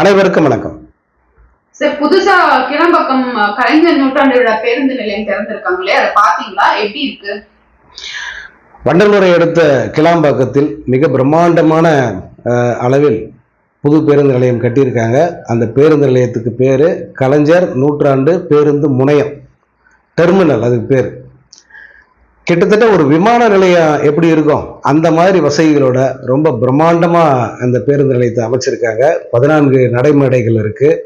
அனைவருக்கும் வணக்கம். சார் புதுசா கிளம்பக்கம் கலைஞர் நூற்றாண்டு பேருந்து நிலையம் திறந்திருக்காங்களே அதை பாத்தீங்களா எப்படி இருக்கு? வண்டலூரை அடுத்த கிளாம்பாக்கத்தில் மிக பிரம்மாண்டமான அளவில் புது பேருந்து நிலையம் கட்டியிருக்காங்க. அந்த பேருந்து நிலையத்துக்கு பேர் கலைஞர் நூற்றாண்டு பேருந்து முனையம். டெர்மினல் அதுக்கு பேர். கிட்டத்தட்ட ஒரு விமான நிலையம் எப்படி இருக்கும்? அந்த மாதிரி வசதிகளோட ரொம்ப பிரம்மாண்டமாக அந்த பேருந்து நிலையத்தை அமைச்சிருக்காங்க. பதினான்கு நடைமேடைகள் இருக்குது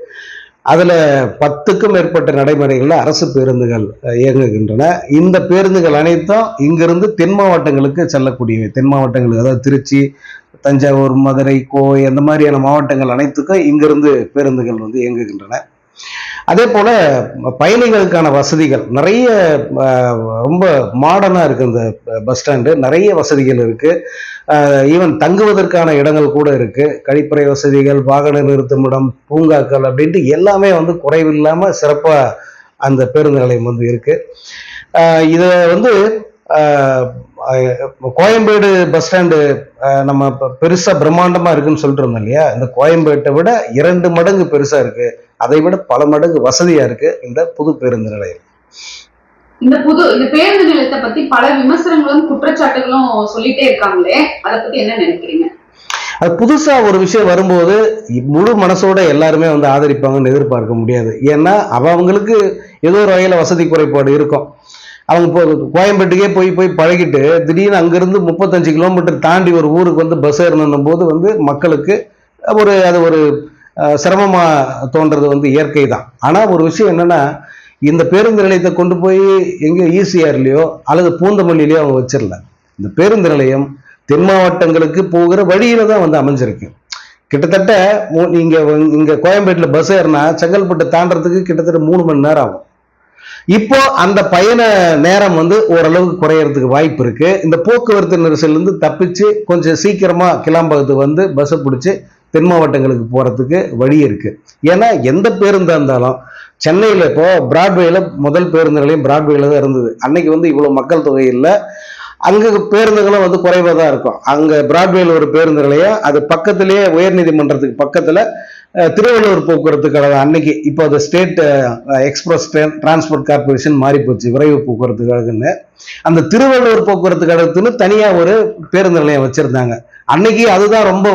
அதில் பத்துக்கும் மேற்பட்ட நடைமுறைகளில் அரசு பேருந்துகள் இயங்குகின்றன. இந்த பேருந்துகள் அனைத்தும் இங்கிருந்து தென் மாவட்டங்களுக்கு செல்லக்கூடியவை தென் மாவட்டங்களுக்கு அதாவது திருச்சி தஞ்சாவூர் மதுரை கோவை அந்த மாதிரியான மாவட்டங்கள் அனைத்துக்கும் இங்கிருந்து பேருந்துகள் வந்து இயங்குகின்றன. அதே போல் பயணிகளுக்கான வசதிகள். நிறைய ரொம்ப மாடர்னாக இருக்குது இந்த பஸ் ஸ்டாண்டு நிறைய வசதிகள் இருக்குது ஈவன் தங்குவதற்கான இடங்கள் கூட இருக்குது கழிப்பறை வசதிகள் வாகன நிறுத்துமிடம் பூங்காக்கள் அப்படின்ட்டு எல்லாமே வந்து குறைவில்லாமல் சிறப்பாக அந்த பேருந்து நிலையம் வந்து இருக்குது இதை வந்து கோயம்பேடு பஸ் ஸ்டாண்டு நம்ம பெருசாக பிரம்மாண்டமாக இருக்குன்னு சொல்லிட்டு இருந்தோம் இல்லையா? இந்த கோயம்பேட்டை விட இரண்டு மடங்கு பெருசாக இருக்குது அதை விட பல மடங்கு வசதியாக இருக்குது இந்த புது பேருந்து நிலையம். இந்த புது இந்த பேருந்து நிலையத்தை பத்தி பல விமர்சனங்களும் குற்றச்சாட்டுகளும் சொல்லிட்டே இருக்காங்களே. அதை பத்தி என்ன நினைக்கிறீங்க? அது புதுசாக ஒரு விஷயம் வரும்போது முழு மனசோட எல்லாருமே வந்து ஆதரிப்பாங்கன்னு எதிர்பார்க்க முடியாது. ஏன்னா அவ- அவங்களுக்கு ஏதோ ஒரு வகையில் வசதி குறைபாடு இருக்கும். அவங்க இப்போ கோயம்பேட்டுக்கே போய் போய் பழகிட்டு திடீர்னு அங்கேருந்து முப்பத்தஞ்சு கிலோமீட்டர் தாண்டி ஒரு ஊருக்கு வந்து பஸ் ஏறணும் போது வந்து மக்களுக்கு ஒரு அது ஒரு சிரமமாக தோன்றது வந்து இயற்கை தான். ஆனால் ஒரு விஷயம் என்னென்னா இந்த பேருந்து நிலையத்தை கொண்டு போய் எங்கேயோ ஈசிஆர்லேயோ அல்லது பூந்தமல்லியிலையோ அவங்க வச்சிடல. இந்த பேருந்து நிலையம் தென் மாவட்டங்களுக்கு போகிற வழியில தான் வந்து அமைஞ்சிருக்கு. கிட்டத்தட்ட நீங்கள் இங்கே கோயம்பேட்டில் பஸ் ஏறினா செங்கல்பட்டு தாண்டறதுக்கு கிட்டத்தட்ட மூணு மணி நேரம் ஆகும். இப்போ அந்த பயண நேரம் வந்து ஓரளவுக்கு குறையறதுக்கு வாய்ப்பு இருக்கு. இந்த போக்குவரத்து நெரிசல்லேருந்து தப்பிச்சு கொஞ்சம் சீக்கிரமா கிளாம்பாக்கத்துக்கு வந்து பஸ்ஸை பிடிச்சி தென் மாவட்டங்களுக்கு போறதுக்கு வழி இருக்கு. ஏன்னா எந்த பேருந்தா இருந்தாலும் சென்னையில் இப்போ பிராட்வேல முதல் பேருந்து நிலையம் பிராட்வேல தான் இருந்தது. அன்னைக்கு வந்து இவ்வளோ மக்கள் தொகை இல்லை. அங்கே பேருந்துகளும் வந்து குறைவாக தான் இருக்கும். அங்கே பிராட்வேல ஒரு பேருந்து நிலையம் அது பக்கத்திலேயே உயர்நீதிமன்றத்துக்கு பக்கத்தில் திருவள்ளூர் போக்குவரத்து கழகம் அன்னைக்கு இப்போ அது state express train transport corporation மாறி போச்சு விரைவு போக்குவரத்து கழகம்னு. அந்த திருவள்ளூர் போக்குவரத்து கழகத்துன்னு தனியாக ஒரு பேருந்து நிலையம் வச்சுருந்தாங்க. அன்னைக்கு அதுதான் ரொம்ப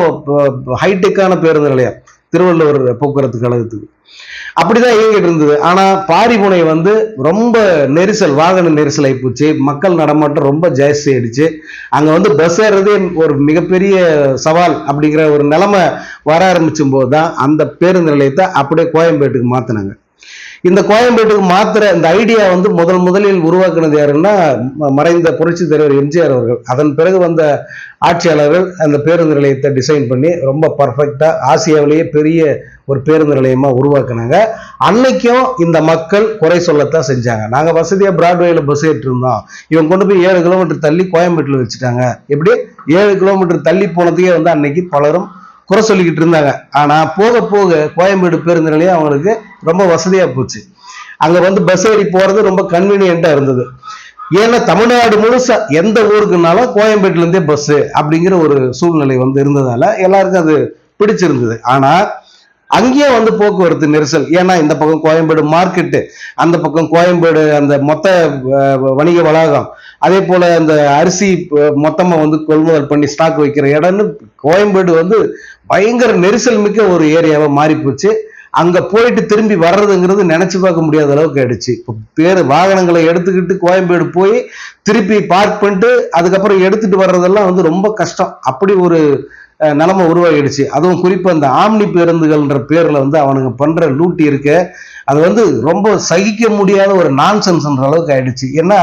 ஹைடெக்கான பேருந்து நிலையம் திருவள்ளூர் போக்குவரத்து கழகத்துக்கு. அப்படிதான் இயங்கிட்டு இருந்தது. ஆனா பாரிமுனை வந்து ரொம்ப நெரிசல் வாகன நெரிசல் ஆயிப்போச்சு. மக்கள் நடமாட்டம் ரொம்ப ஜாஸ்தி ஆயிடுச்சு. அங்க வந்து பஸ் ஏறதே ஒரு மிகப்பெரிய சவால் அப்படிங்கிற ஒரு நிலைமை வர ஆரம்பிச்சும் போது தான் அந்த பேருந்து நிலையத்தை அப்படியே கோயம்பேட்டுக்கு மாத்தினாங்க. இந்த கோயம்பேட்டுக்கு மாத்திர இந்த ஐடியா வந்து முதல் முதலில் உருவாக்குனது யாருன்னா ம- மறைந்த புரட்சி தலைவர் எம்ஜிஆர் அவர்கள். அதன் பிறகு வந்த ஆட்சியாளர்கள் அந்த பேருந்து நிலையத்தை டிசைன் பண்ணி ரொம்ப பர்ஃபெக்டாக ஆசியாவிலேயே பெரிய ஒரு பேருந்து நிலையமாக உருவாக்குனாங்க. அன்னைக்கும் இந்த மக்கள் குறை சொல்லத்தான் செஞ்சாங்க. நாங்கள் வசதியாக பிராட்வேயில் பஸ் ஏற்றிருந்தோம். இவங்க கொண்டு போய் ஏழு கிலோமீட்டர் தள்ளி கோயம்பேட்டில் வச்சுட்டாங்க. எப்படி? ஏழு கிலோமீட்டர் தள்ளி போனதுக்கே வந்து அன்னைக்கு பலரும் குறை சொல்லிக்கிட்டு இருந்தாங்க. ஆனா போக போக கோயம்பேடு பேருந்து நிலையம் அவங்களுக்கு ரொம்ப வசதியா போச்சு. அங்க வந்து பஸ் ஏறி போறது ரொம்ப கன்வீனியண்ட்டாக இருந்தது. ஏன்னா தமிழ்நாடு முழுசா எந்த ஊருக்குனாலும் கோயம்பேட்டுல இருந்தே பஸ் அப்படிங்கிற ஒரு சூழ்நிலை வந்து இருந்ததால எல்லாருக்கும் அது பிடிச்சிருந்தது. ஆனா அங்கேயே வந்து போக்குவரத்து நெரிசல். ஏன்னா இந்த பக்கம் கோயம்பேடு மார்க்கெட்டு அந்த பக்கம் கோயம்பேடு அந்த மொத்த வணிக வளாகம். அதே போல அந்த அரிசி மொத்தமாக மொத்தமா வந்து கொள்முதல் பண்ணி ஸ்டாக் வைக்கிற இடம்னு கோயம்பேடு வந்து பயங்கர நெரிசல் மிக்க ஒரு ஏரியாவை மாறி போச்சு அங்க போயிட்டு திரும்பி வர்றதுங்கிறது நினைச்சு பார்க்க முடியாத அளவுக்கு ஆயிடுச்சு. இப்போ பேர் வாகனங்களை எடுத்துக்கிட்டு கோயம்பேடு போய் திருப்பி பார்க் பண்ணிட்டு அதுக்கப்புறம் எடுத்துட்டு வர்றதெல்லாம் வந்து ரொம்ப கஷ்டம். அப்படி ஒரு நிலைமை உருவாகிடுச்சு. அதுவும் குறிப்பாக இந்த ஆம்னி பேருந்துகள்ன்ற பேர்ல வந்து அவனுங்க பண்ற லூட்டி இருக்க அது வந்து ரொம்ப சகிக்க முடியாத ஒரு நான்சென்ஸ்ன்ற அளவுக்கு ஆயிடுச்சு. ஏன்னா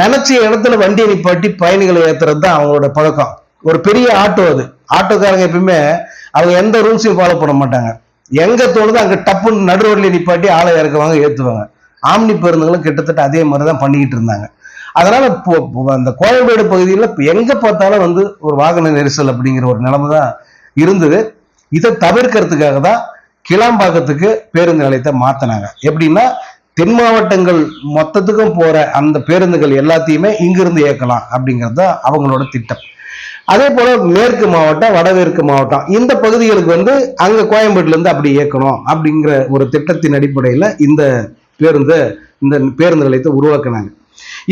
நினைச்ச இடத்துல வண்டியை நிப்பாட்டி பயணிகளை ஏத்துறது தான் அவங்களோட பழக்கம். ஒரு பெரிய ஆட்டோ அது. ஆட்டோக்காரங்க எப்பயுமே அவங்க எந்த ரூல்ஸையும் ஃபாலோ பண்ண மாட்டாங்க. எங்க தோணுதோ அங்க டப்புன்னு நடு ரோட்ல நிப்பாட்டி ஆளை இறக்குவாங்க ஏத்துவாங்க. ஆம்னி பேருந்துகளும் கிட்டத்தட்ட அதே மாதிரி தான் பண்ணிக்கிட்டு இருந்தாங்க. அதனால இப்போ அந்த கோயம்பேடு பகுதியில் இப்போ எங்க பார்த்தாலும் வந்து ஒரு வாகன நெரிசல் அப்படிங்கிற ஒரு நிலைமை தான் இருந்தது. இதை தவிர்க்கிறதுக்காக தான் கிளாம்பாக்கத்துக்கு பேருந்து நிலையத்தை மாத்தினாங்க. எப்படின்னா தென் மாவட்டங்கள் மொத்தத்துக்கும் போற அந்த பேருந்துகள் எல்லாத்தையுமே இங்கிருந்து இயக்கலாம் அப்படிங்கிறது தான் அவங்களோட திட்டம். அதே போல மேற்கு மாவட்டம் வடமேற்கு மாவட்டம். இந்த பகுதிகளுக்கு வந்து அங்க கோயம்பேட்டுல இருந்து அப்படி இயக்கணும் அப்படிங்கிற ஒரு திட்டத்தின் அடிப்படையில் இந்த பேருந்து இந்த பேருந்து நிலையத்தை உருவாக்குனாங்க.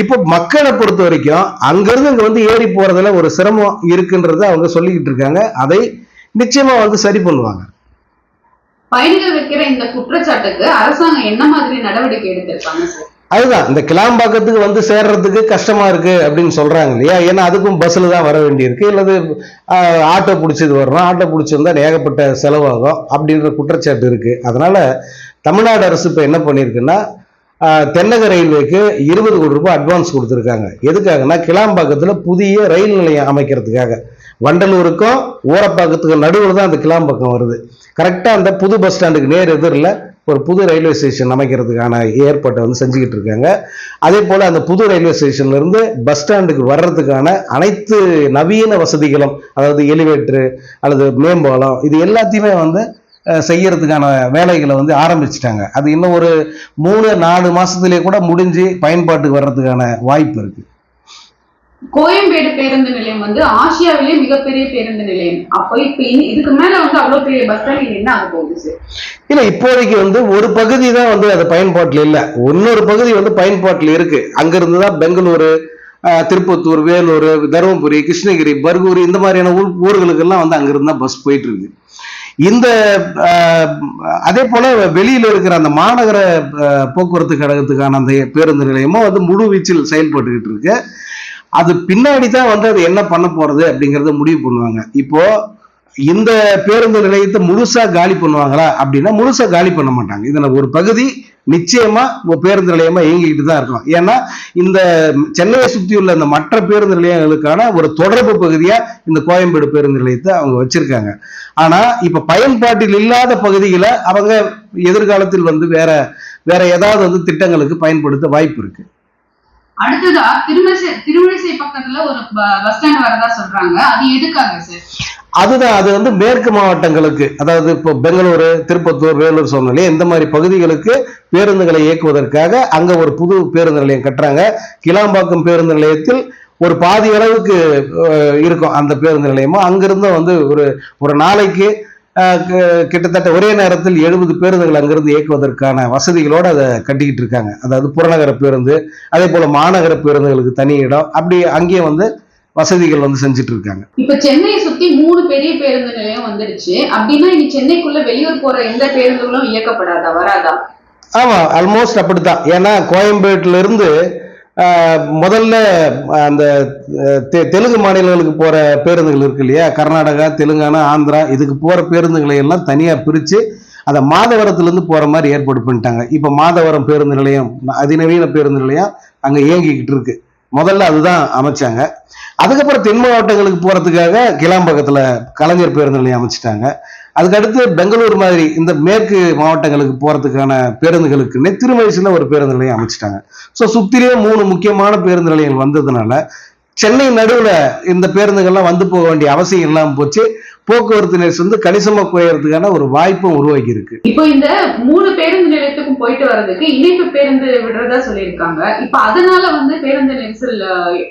இப்போ மக்களை பொறுத்த வரைக்கும் அங்கிருந்து இங்க வந்து ஏறி போறதுல ஒரு சிரமம் இருக்குன்றத அவங்க சொல்லிக்கிட்டு இருக்காங்க. அதை நிச்சயமா வந்து சரி பண்ணுவாங்க. பயணிகள் வைக்கிற இந்த குற்றச்சாட்டுக்கு அரசாங்கம் என்ன மாதிரி நடவடிக்கை எடுத்திருக்காங்க சார்? அதுதான் இந்த கிளாம்பாக்கத்துக்கு வந்து சேர்றதுக்கு கஷ்டமா இருக்கு அப்படின்னு சொல்றாங்க இல்லையா? ஏன்னா அதுக்கும் பஸ்ஸில் தான் வர வேண்டியிருக்கு. இல்லது ஆட்டோ பிடிச்சது வரணும். ஆட்டோ பிடிச்சிருந்தா ஏகப்பட்ட செலவாகும் அப்படின்ற குற்றச்சாட்டு இருக்கு. அதனால தமிழ்நாடு அரசு இப்போ என்ன பண்ணியிருக்குன்னா தென்னக ரயில்வேக்கு இருபது கோடி ரூபாய் அட்வான்ஸ் கொடுத்துருக்காங்க. எதுக்காகன்னா கிளாம்பாக்கத்தில் புதிய ரயில் நிலையம் அமைக்கிறதுக்காக. வண்டலூருக்கும் ஊரப்பாக்கத்துக்கும் நடுவில் தான் அந்த கிளாம்பாக்கம் வருது. கரெக்டாக அந்த புது பஸ் ஸ்டாண்டுக்கு நேர் எதிரில் ஒரு புது ரயில்வே ஸ்டேஷன் அமைக்கிறதுக்கான ஏற்பாட்டை வந்து செஞ்சுக்கிட்டு இருக்காங்க. அதே போல் அந்த புது ரயில்வே ஸ்டேஷன்லேருந்து பஸ் ஸ்டாண்டுக்கு வர்றதுக்கான அனைத்து நவீன வசதிகளும் அதாவது எலிவேட்டரு அல்லது மேம்பாலம் இது எல்லாத்தையுமே வந்து செய்யறதுக்கான வேலைகளை வந்து ஆரம்பிச்சிட்டாங்க. அது இன்னும் ஒரு மூணு நாலு மாதத்துலேயே கூட முடிஞ்சு பயன்பாட்டுக்கு வர்றதுக்கான வாய்ப்பு இருக்குது கோயம்பேடு பேருந்து நிலையம் வந்து ஆசியாவிலேயே மிகப்பெரிய பேருந்து நிலையம். அப்போ இப்ப இதுக்கு மேல வந்து அவ்வளவு பெரிய பஸ் ஸ்டாண்ட் என்ன ஆக போகுது? இல்ல இப்போதைக்கு வந்து ஒரு பகுதி தான் வந்து அது பயன்பாட்டில் இல்ல. இன்னொரு பகுதி வந்து பயன்பாட்டில் இருக்கு. அங்கிருந்து தான் பெங்களூரு திருப்பத்தூர் வேலூர் தருமபுரி கிருஷ்ணகிரி பர்கூர் இந்த மாதிரியான ஊர் ஊர்களுக்கெல்லாம் வந்து அங்கிருந்து தான் பஸ் போயிட்டு இருக்கு இந்த ஆஹ், அதே போல வெளியில இருக்கிற அந்த மாநகர போக்குவரத்து கழகத்துக்கான அந்த பேருந்து நிலையமும் வந்து முழு வீச்சில் செயல்பட்டுக்கிட்டு இருக்கு. அது பின்னாடி தான் வந்து அது என்ன பண்ண போறது அப்படிங்கறத முடிவு பண்ணுவாங்க. இப்போ இந்த பேருந்து நிலையத்தை முழுசா காலி பண்ணுவாங்களா அப்படின்னா முழுசா காலி பண்ண மாட்டாங்க. இதுல ஒரு பகுதி நிச்சயமா பேருந்து நிலையமா இயங்கிக்கிட்டு தான் இருக்கும். ஏன்னா இந்த சென்னையை சுற்றியுள்ள இந்த மற்ற பேருந்து நிலையங்களுக்கான ஒரு தொடர்பு பகுதியா இந்த கோயம்பேடு பேருந்து நிலையத்தை அவங்க வச்சிருக்காங்க. ஆனா இப்ப பயன்பாட்டில் இல்லாத பகுதிகளை அவங்க எதிர்காலத்தில் வந்து வேற வேற ஏதாவது வந்து திட்டங்களுக்கு பயன்படுத்த வாய்ப்பு இருக்கு. அடுத்ததா திருமணிசை திருமணிசை பக்கத்துல ஒரு பஸ் ஸ்டாண்ட் வரதா சொல்றாங்க. அது எதுக்காக சார் அதுதான் அது வந்து மேற்கு மாவட்டங்களுக்கு அதாவது இப்போ பெங்களூரு திருப்பத்தூர் வேலூர் சொன்னாலே இந்த மாதிரி பகுதிகளுக்கு பேருந்துகளை இயக்குவதற்காக அங்க ஒரு புது பேருந்து நிலையம் கட்டுறாங்க. கிளாம்பாக்கம் பேருந்து நிலையத்தில் ஒரு பாதி அளவுக்கு இருக்கும் அந்த பேருந்து நிலையமும். அங்கிருந்து வந்து ஒரு ஒரு நாளைக்கு கிட்டத்தட்ட ஒரே நேரத்தில் எழுபது பேருந்துகள் அங்கிருந்து இயக்குவதற்கான வசதிகளோடு அதை கட்டிக்கிட்டு இருக்காங்க. அதாவது புறநகர பேருந்து அதே போல மாநகர பேருந்துகளுக்கு தனி இடம் அப்படி அங்கேயே வந்து வசதிகள் வந்து செஞ்சுட்டு இருக்காங்க. இப்ப சென்னையை சுத்தி மூணு பெரிய பேருந்து நிலையம் வந்துருச்சு. அப்படின்னா இனி சென்னைக்குள்ள வெளியூர் போற எந்த பேருந்துகளும் இயக்கப்படாதா வராதா? ஆமா ஆல்மோஸ்ட் அப்படித்தான். ஏன்னா கோயம்பேட்டுல இருந்து முதல்ல அந்த தெ- தெலுங்கு மாநிலங்களுக்கு போகிற பேருந்துகள் இருக்கு இல்லையா? கர்நாடகா தெலுங்கானா ஆந்திரா இதுக்கு போகிற பேருந்துகளை எல்லாம் தனியாக பிரித்து அதை மாதவரத்துலேருந்து போகிற மாதிரி ஏற்பாடு பண்ணிட்டாங்க. இப்போ மாதவரம் பேருந்து நிலையம் அதிநவீன பேருந்து நிலையம் அங்கே இயங்கிக்கிட்டு இருக்கு. முதல்ல அதுதான் அமைச்சாங்க. அதுக்கப்புறம் தென் மாவட்டங்களுக்கு போகிறதுக்காக கிளாம்பக்கத்துல கலைஞர் பேருந்து நிலையம் அமைச்சிட்டாங்க. அதுக்கடுத்து பெங்களூர் மாதிரி இந்த மேற்கு மாவட்டங்களுக்கு போறதுக்கான பேருந்துகளுக்குன்னே திருமழிசில ஒரு பேருந்து நிலையம் அமைச்சிட்டாங்க. ஸோ சுத்திலேயே மூணு முக்கியமான பேருந்து நிலையங்கள் வந்ததுனால சென்னை நடுவுல இந்த பேருந்துகள்லாம் வந்து போக வேண்டிய அவசியம் இல்லாம போச்சு. போக்குவரத்து நெரிசல் வந்து கணிசமா குறையறதுக்கான ஒரு வாய்ப்பும் உருவாக்கி இருக்கு இப்போ இந்த மூணு பேருந்து நிலையத்துக்கும் போயிட்டு வர்றதுக்கு இணைப்பு பேருந்து விடுறதா சொல்லியிருக்காங்க. இப்ப அதனால வந்து பேருந்து நெரிசல்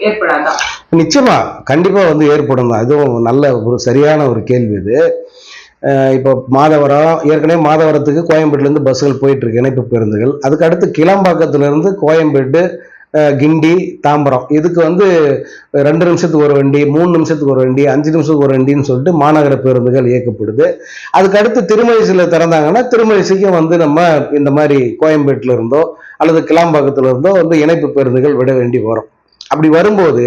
ஏற்படாதா? நிச்சயமா கண்டிப்பா வந்து ஏற்படும் தான் இதுவும் நல்ல ஒரு சரியான ஒரு கேள்வி இது. இப்போ மாதவரம் ஏற்கனவே மாதவரத்துக்கு கோயம்பேட்டிலேருந்து பஸ்ஸுகள் போயிட்டுருக்கு இணைப்பு பேருந்துகள். அதுக்கு அடுத்து கிளம்பாக்கத்துலேருந்து கோயம்பேட்டு கிண்டி தாம்பரம். இதுக்கு வந்து ரெண்டு நிமிஷத்துக்கு ஒரு வண்டி மூணு நிமிஷத்துக்கு ஒரு வண்டி அஞ்சு நிமிஷத்துக்கு ஒரு வண்டின்னு சொல்லிட்டு மாநகர பேருந்துகள் இயக்கப்படுது. அதுக்கு அடுத்து திறந்தாங்கன்னா திருமழிசைக்கும் வந்து நம்ம இந்த மாதிரி கோயம்பேட்டில் இருந்தோ அல்லது கிளாம்பாக்கத்தில் இருந்தோ வந்து இணைப்பு பேருந்துகள் விட வேண்டி வரும். அப்படி வரும்போது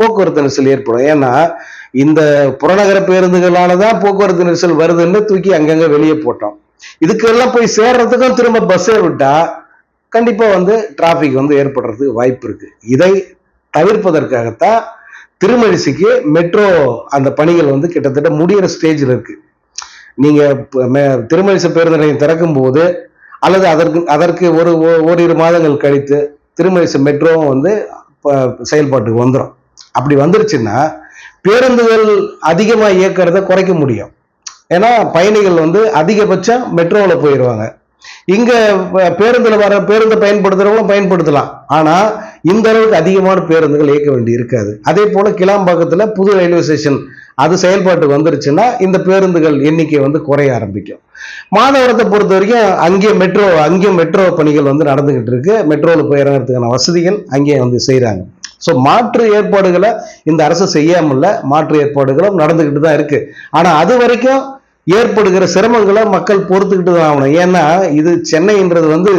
போக்குவரத்து நெரிசல் ஏற்படும். ஏன்னா இந்த புறநகர பேருந்துகளால தான் போக்குவரத்து நெரிசல் வருதுன்னு தூக்கி அங்கங்க வெளியே போட்டோம். இதுக்கெல்லாம் போய் சேர்றதுக்கும் திரும்ப பஸ்ஸே விட்டா கண்டிப்பா வந்து டிராஃபிக் வந்து ஏற்படுறதுக்கு வாய்ப்பு இருக்கு. இதை தவிர்ப்பதற்காகத்தான் திருமழிசைக்கு மெட்ரோ அந்த பணிகள் வந்து கிட்டத்தட்ட முடிகிற ஸ்டேஜில் இருக்கு. நீங்க இப்ப மே- திருமழிசை பேருந்து நிலையம் திறக்கும் போது அல்லது அதற்கு அதற்கு ஒரு ஓ- ஓரிரு மாதங்கள் கழித்து திருமழிசை மெட்ரோவும் வந்து ப- செயல்பாட்டுக்கு வந்துடும் அப்படி வந்துருச்சுன்னா பேருந்துகள் அதிகமாக இயக்கிறத குறைக்க முடியும். ஏன்னா பயணிகள் வந்து அதிகபட்சம் மெட்ரோவில் போயிடுவாங்க இங்க பேருந்தில் வர பேருந்தை பயன்படுத்துகிறவங்களும் பயன்படுத்தலாம். ஆனா இந்த அளவுக்கு அதிகமான பேருந்துகள் இயக்க வேண்டி இருக்காது. அதே போல கிளாம்பாக்கத்தில் புது ரயில்வே ஸ்டேஷன் அது செயல்பாட்டுக்கு வந்துருச்சுன்னா இந்த பேருந்துகள் எண்ணிக்கை வந்து குறைய ஆரம்பிக்கும். மாதவரத்தை பொறுத்த வரைக்கும் அங்கேயும் மெட்ரோ அங்கேயும் மெட்ரோ பணிகள் வந்து நடந்துக்கிட்டு இருக்கு. மெட்ரோவில் போய் இறங்குறதுக்கான வசதிகள் அங்கேயே வந்து செய்கிறாங்க ஸோ மாற்று ஏற்பாடுகளை இந்த அரசு செய்யாமல்ல மாற்று ஏற்பாடுகளும் நடந்துக்கிட்டு தான் இருக்கு. ஆனால் அது வரைக்கும் ஏற்படுகிற சிரமங்களை மக்கள் பொறுத்துக்கிட்டு தான் ஆகணும். ஏன்னா இது சென்னைன்றது வந்து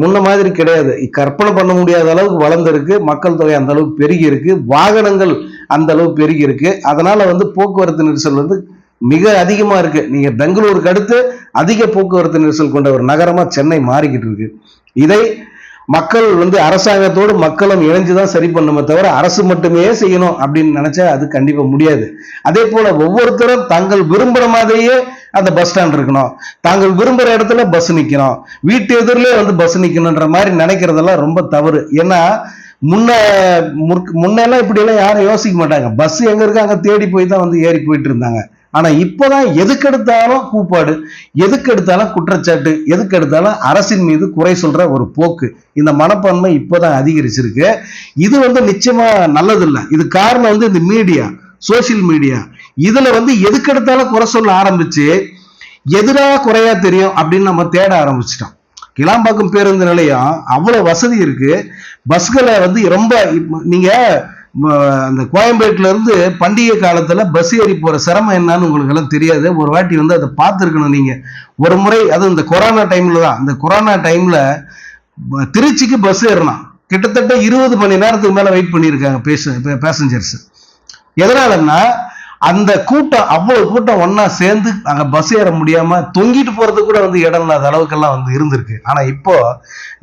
முன்ன மாதிரி கிடையாது. கற்பனை பண்ண முடியாத அளவுக்கு வளர்ந்துருக்கு. மக்கள் தொகை அந்த அளவுக்கு பெருகி இருக்கு. வாகனங்கள் அந்த அளவுக்கு பெருகி இருக்கு. அதனால வந்து போக்குவரத்து நெரிசல் வந்து மிக அதிகமாக இருக்கு. நீங்கள் பெங்களூருக்கு அடுத்து அதிக போக்குவரத்து நெரிசல் கொண்ட ஒரு நகரமாக சென்னை மாறிக்கிட்டு இருக்கு. இதை மக்கள் வந்து அரசாங்கத்தோடு மக்களும் இணைஞ்சுதான் சரி பண்ணுமே தவிர அரசு மட்டுமே செய்யணும் அப்படின்னு நினைச்சா அது கண்டிப்பா முடியாது. அதே போல ஒவ்வொருத்தரும் தாங்கள் விரும்புற மாதிரியே அந்த பஸ் ஸ்டாண்ட் இருக்கணும். தாங்கள் விரும்புகிற இடத்துல பஸ் நிற்கணும் வீட்டு எதிரிலே வந்து பஸ் நிற்கணுன்ற மாதிரி நினைக்கிறதெல்லாம் ரொம்ப தவறு. ஏன்னா முன்ன முற்க- முன்னெல்லாம் இப்படியெல்லாம் யாரும் யோசிக்க மாட்டாங்க. பஸ் எங்க இருக்கோ அங்கே தேடி போய் தான் வந்து ஏறி போயிட்டு இருந்தாங்க. ஆனா இப்பதான் எதுக்கு எடுத்தாலும் கூப்பாடு எதுக்கு எடுத்தாலும் குற்றச்சாட்டு எதுக்கு எடுத்தாலும் அரசின் மீது குறை சொல்ற ஒரு போக்கு. இந்த மனப்பான்மை இப்பதான் அதிகரிச்சிருக்கு. இது வந்து நிச்சயமா நல்லதில்லை. இது காரணம் வந்து இந்த மீடியா சோஷியல் மீடியா இதுல வந்து எதுக்கு எடுத்தாலும் குறை சொல்ல ஆரம்பிச்சு எதிராக குறையா தெரியும் அப்படின்னு நம்ம தேட ஆரம்பிச்சிட்டோம். கிளாம்பாக்கம் பேருந்து நிலையம் அவ்வளவு வசதி இருக்கு. பஸ்களை வந்து ரொம்ப நீங்க அந்த கோயம்பேட்டுல இருந்து பண்டிகை காலத்தில் பஸ் ஏறி போகிற சிரமம் என்னன்னு உங்களுக்கு எல்லாம் தெரியாது. ஒரு வாட்டி வந்து அதை பார்த்துருக்கணும் நீங்கள் ஒரு முறை அது இந்த கொரோனா டைமில் தான். இந்த கொரோனா டைமில் திருச்சிக்கு பஸ் ஏறணும் கிட்டத்தட்ட இருபது மணி நேரத்துக்கு மேலே வெயிட் பண்ணியிருக்காங்க பேச பேசஞ்சர்ஸ் எதனாலன்னா அந்த கூட்டம் அவ்வளோ கூட்டம் ஒன்றா சேர்ந்து அங்கே பஸ் ஏற முடியாமல் தொங்கிட்டு போகிறது கூட வந்து இடம் இல்லாத அளவுக்கெல்லாம் வந்து இருந்திருக்கு. ஆனால் இப்போது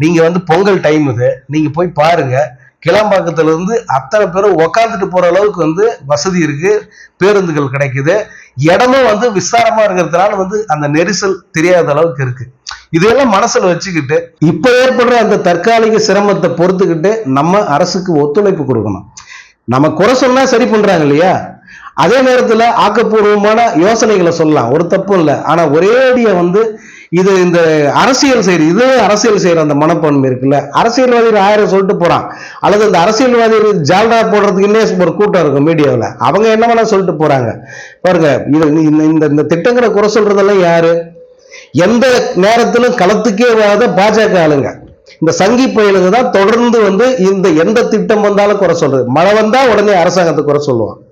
நீங்கள் வந்து பொங்கல் டைம் இது. நீங்கள் போய் பாருங்கள் கிளம்பாக்கத்துல இருந்து அத்தனை பேரும் உக்காந்துட்டு போகிற அளவுக்கு வந்து வசதி இருக்கு பேருந்துகள் கிடைக்குது. இடமும் வந்து விஸ்தாரமா இருக்கிறதுனால வந்து அந்த நெரிசல் தெரியாத அளவுக்கு இருக்கு. இதையெல்லாம் மனசுல வச்சுக்கிட்டு இப்போ ஏற்படுற அந்த தற்காலிக சிரமத்தை பொறுத்துக்கிட்டு நம்ம அரசுக்கு ஒத்துழைப்பு கொடுக்கணும். நம்ம குறை சொன்னா சரி பண்றாங்க இல்லையா? அதே நேரத்தில் ஆக்கப்பூர்வமான யோசனைகளை சொல்லலாம். ஒரு தப்பும் இல்லை. ஆனா அடியை வந்து இது இந்த அரசியல் செய்கிற இது அரசியல் செய்யற அந்த மனப்பான்மை இருக்குல்ல? அரசியல்வாதிகள் ஆயிரம் சொல்லிட்டு போறான். அல்லது அந்த அரசியல்வாதிகள் ஜால்ரா போடுறதுக்குன்னே ஒரு கூட்டம் இருக்கும் மீடியாவில். அவங்க என்ன வேணா சொல்லிட்டு போறாங்க. பாருங்க இது இந்த இந்த- இந்த திட்டங்களை குறை சொல்றதெல்லாம் யாரு? எந்த நேரத்திலும் களத்துக்கே வராத பாஜக ஆளுங்க. இந்த சங்கி பயலுங்க தான் தொடர்ந்து வந்து இந்த எந்த திட்டம் வந்தாலும் குறை சொல்றது. மழை வந்தா உடனே அரசாங்கத்தை குறை சொல்லுவான்.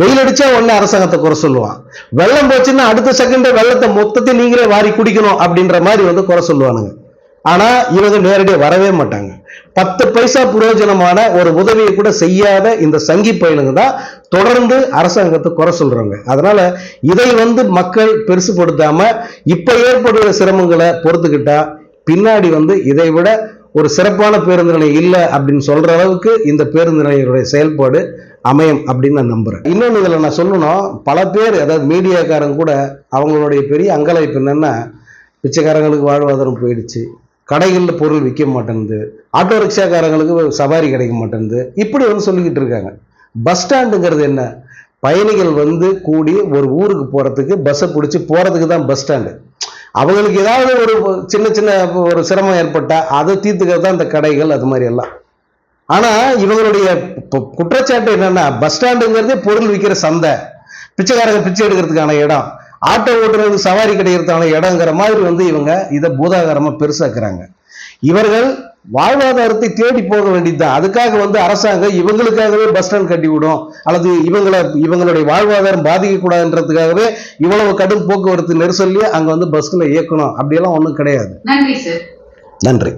வெயில் அடிச்சா உடனே அரசாங்கத்தை குறை சொல்லுவான். வெள்ளம் போச்சுன்னா அடுத்த செகண்டே வெள்ளத்தை மொத்தத்தை நீங்களே வாரி குடிக்கணும் அப்படின்ற மாதிரி வந்து குறை சொல்லுவானுங்க. ஆனா இவங்க நேரடியாக வரவே மாட்டாங்க. பத்து பைசா பிரயோஜனமான ஒரு உதவியை கூட செய்யாத இந்த சங்கி பயலுங்க தான் தொடர்ந்து அரசாங்கத்தை குறை சொல்றாங்க. அதனால இதை வந்து மக்கள் பெருசுபடுத்தாம இப்ப ஏற்படுகிற சிரமங்களை பொறுத்துக்கிட்டா பின்னாடி வந்து இதை விட ஒரு சிறப்பான பேருந்து நிலையம் இல்லை அப்படின்னு சொல்ற அளவுக்கு இந்த பேருந்து நிலையங்களுடைய செயல்பாடு அமையும் அப்படின்னு நான் நம்புறேன். இன்னொன்று இதில் நான் சொல்லணும் பல பேர் அதாவது மீடியாக்காரங்க கூட அவங்களுடைய பெரிய அங்கலாய்ப்பு என்னென்னா பிச்சைக்காரங்களுக்கு வாழ்வாதாரம் போயிடுச்சு கடைகளில் பொருள் விற்க மாட்டேங்குது ஆட்டோ ரிக்ஷாக்காரங்களுக்கு சவாரி கிடைக்க மாட்டேங்குது இப்படி வந்து சொல்லிக்கிட்டு இருக்காங்க. பஸ் ஸ்டாண்டுங்கிறது என்ன? பயணிகள் வந்து கூடி ஒரு ஊருக்கு போகிறதுக்கு பஸ்ஸை பிடிச்சி போகிறதுக்கு தான் பஸ் ஸ்டாண்டு அவங்களுக்கு ஏதாவது ஒரு சின்ன சின்ன ஒரு சிரமம் ஏற்பட்டால் அதை தீர்த்துக்கிறது தான் இந்த கடைகள் அது மாதிரி எல்லாம். ஆனா இவங்களுடைய குற்றச்சாட்டு என்னன்னா பஸ் ஸ்டாண்டுங்கிறதே பொருள் விற்கிற சந்தை. பிச்சைக்காரங்க பிச்சை எடுக்கிறதுக்கான இடம். ஆட்டோ ஓட்டுறதுக்கு சவாரி கிடைக்கிறதுக்கான இடங்கிற மாதிரி வந்து இவங்க இதை பூதாகரமா பெருசாக்குறாங்க. இவர்கள் வாழ்வாதாரத்தை தேடி போக வேண்டியதுதான். அதுக்காக வந்து அரசாங்கம் இவங்களுக்காகவே பஸ் ஸ்டாண்ட் கட்டி விடும். அல்லது இவங்களை இவங்களுடைய வாழ்வாதாரம் பாதிக்கக்கூடாதுன்றதுக்காகவே இவ்வளவு கடும் போக்குவரத்து நெரிசல்லையே அங்க வந்து பஸ்களை இயக்கணும். அப்படியெல்லாம் ஒன்றும் கிடையாது. நன்றி சார் நன்றி.